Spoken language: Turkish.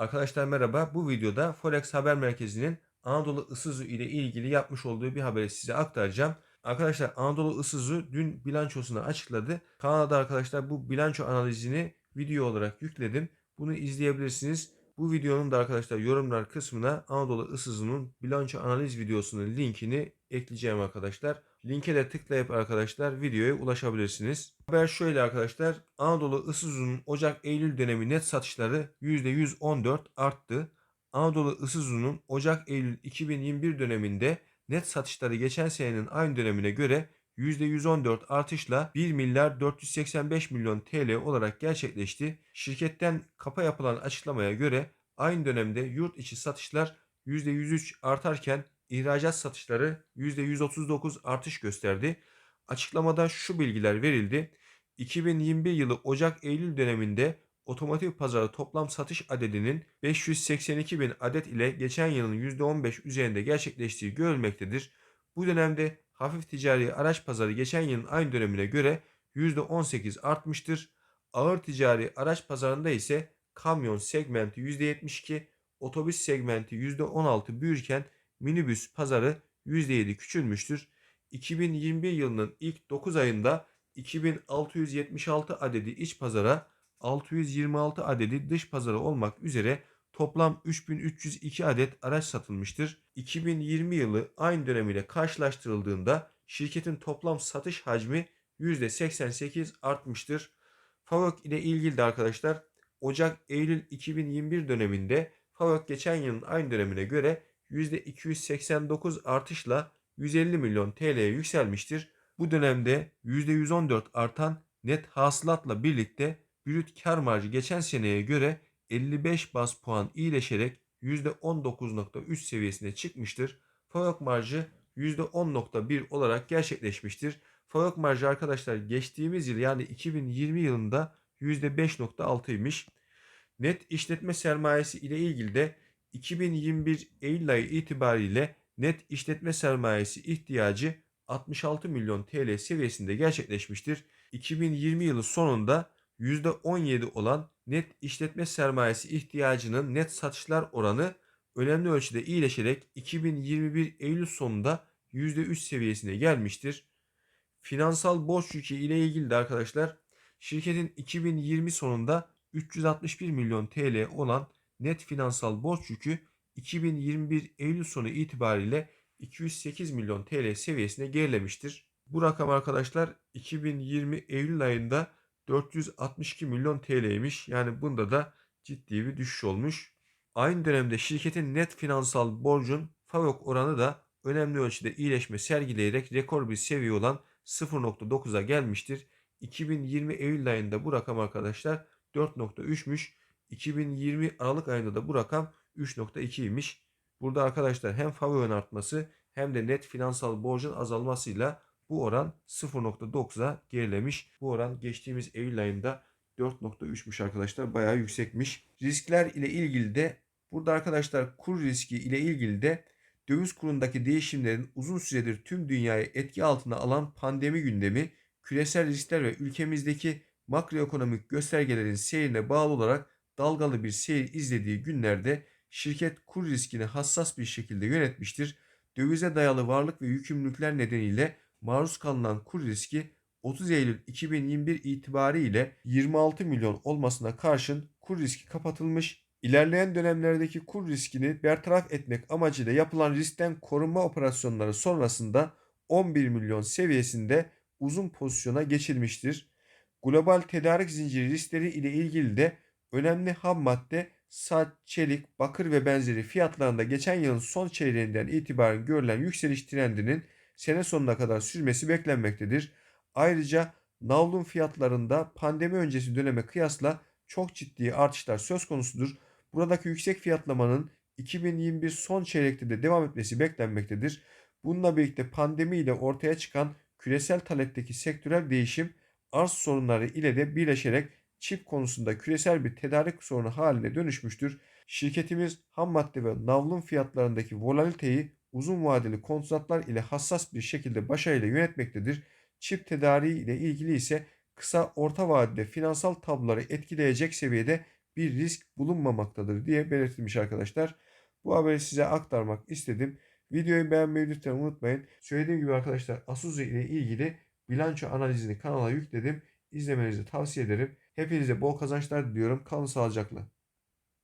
Arkadaşlar merhaba. Bu videoda Forex Haber Merkezi'nin Anadolu Isuzu ile ilgili yapmış olduğu bir haberi size aktaracağım. Arkadaşlar Anadolu Isuzu dün bilançosunu açıkladı. Kanalda arkadaşlar bu bilanço analizini video olarak yükledim. Bunu izleyebilirsiniz. Bu videonun da arkadaşlar yorumlar kısmına Anadolu Isuzu'nun bilanço analiz videosunun linkini ekleyeceğim arkadaşlar. Linke de tıklayıp arkadaşlar videoya ulaşabilirsiniz. Haber şöyle arkadaşlar. Anadolu Isuzu'nun Ocak-Eylül dönemi net satışları %114 arttı. Anadolu Isuzu'nun Ocak-Eylül 2021 döneminde net satışları geçen senenin aynı dönemine göre %114 artışla 1 milyar 485 milyon TL olarak gerçekleşti. Şirketten kapa yapılan açıklamaya göre aynı dönemde yurt içi satışlar %103 artarken ihracat satışları %139 artış gösterdi. Açıklamada şu bilgiler verildi. 2021 yılı Ocak-Eylül döneminde otomotiv pazarı toplam satış adedinin 582 bin adet ile geçen yılın %15 üzerinde gerçekleştiği görülmektedir. Bu dönemde hafif ticari araç pazarı geçen yılın aynı dönemine göre %18 artmıştır. Ağır ticari araç pazarında ise kamyon segmenti %72, otobüs segmenti %16 büyürken minibüs pazarı %7 küçülmüştür. 2021 yılının ilk 9 ayında 2676 adedi iç pazara, 626 adedi dış pazara olmak üzere toplam 3302 adet araç satılmıştır. 2020 yılı aynı dönemiyle karşılaştırıldığında şirketin toplam satış hacmi %88 artmıştır. Favök ile ilgili de arkadaşlar Ocak-Eylül 2021 döneminde Favök geçen yılın aynı dönemine göre %289 artışla 150 milyon TL'ye yükselmiştir. Bu dönemde %114 artan net hasılatla birlikte brüt kar marjı geçen seneye göre 55 bas puan iyileşerek %19.3 seviyesine çıkmıştır. Favök marjı %10.1 olarak gerçekleşmiştir. Favök marjı arkadaşlar geçtiğimiz yıl yani 2020 yılında %5.6'ymış. Net işletme sermayesi ile ilgili de 2021 Eylül ayı itibariyle net işletme sermayesi ihtiyacı 66 milyon TL seviyesinde gerçekleşmiştir. 2020 yılı sonunda %17 olan net işletme sermayesi ihtiyacının net satışlar oranı önemli ölçüde iyileşerek 2021 Eylül sonunda %3 seviyesine gelmiştir. Finansal borç yükü ile ilgili de arkadaşlar şirketin 2020 sonunda 361 milyon TL olan net finansal borç yükü 2021 Eylül sonu itibariyle 208 milyon TL seviyesine gerilemiştir. Bu rakam arkadaşlar 2020 Eylül ayında 462 milyon TL'ymiş. Yani bunda da ciddi bir düşüş olmuş. Aynı dönemde şirketin net finansal borcun FAVÖK oranı da önemli ölçüde iyileşme sergileyerek rekor bir seviye olan 0.9'a gelmiştir. 2020 Eylül ayında bu rakam arkadaşlar 4.3'müş. 2020 Aralık ayında da bu rakam 3.2'ymiş. Burada arkadaşlar hem FAVÖK'ün artması hem de net finansal borcun azalmasıyla bu oran 0.9'a gerilemiş. Bu oran geçtiğimiz Eylül ayında 4.3'müş arkadaşlar. Bayağı yüksekmiş. Riskler ile ilgili de burada arkadaşlar kur riski ile ilgili de döviz kurundaki değişimlerin uzun süredir tüm dünyayı etki altına alan pandemi gündemi, küresel riskler ve ülkemizdeki makroekonomik göstergelerin seyrine bağlı olarak dalgalı bir seyir izlediği günlerde şirket kur riskini hassas bir şekilde yönetmiştir. Dövize dayalı varlık ve yükümlülükler nedeniyle maruz kalınan kur riski 30 Eylül 2021 itibariyle 26 milyon olmasına karşın kur riski kapatılmış. İlerleyen dönemlerdeki kur riskini bertaraf etmek amacıyla yapılan riskten korunma operasyonları sonrasında 11 milyon seviyesinde uzun pozisyona geçilmiştir. Global tedarik zinciri riskleri ile ilgili de önemli ham madde saç, çelik, bakır ve benzeri fiyatlarında geçen yılın son çeyreğinden itibaren görülen yükseliş trendinin sene sonuna kadar sürmesi beklenmektedir. Ayrıca navlun fiyatlarında pandemi öncesi döneme kıyasla çok ciddi artışlar söz konusudur. Buradaki yüksek fiyatlamanın 2021 son çeyrekte de devam etmesi beklenmektedir. Bununla birlikte pandemi ile ortaya çıkan küresel talepteki sektörel değişim arz sorunları ile de birleşerek çip konusunda küresel bir tedarik sorunu haline dönüşmüştür. Şirketimiz ham madde ve navlun fiyatlarındaki volatiliteyi uzun vadeli kontratlar ile hassas bir şekilde başarıyla yönetmektedir. Çip tedariği ile ilgili ise kısa orta vadede finansal tabloları etkileyecek seviyede bir risk bulunmamaktadır diye belirtilmiş arkadaşlar. Bu haberi size aktarmak istedim. Videoyu beğenmeyi lütfen unutmayın. Söylediğim gibi arkadaşlar Asuzu ile ilgili bilanço analizini kanala yükledim. İzlemenizi tavsiye ederim. Hepinize bol kazançlar diliyorum. Kalın sağlıcakla.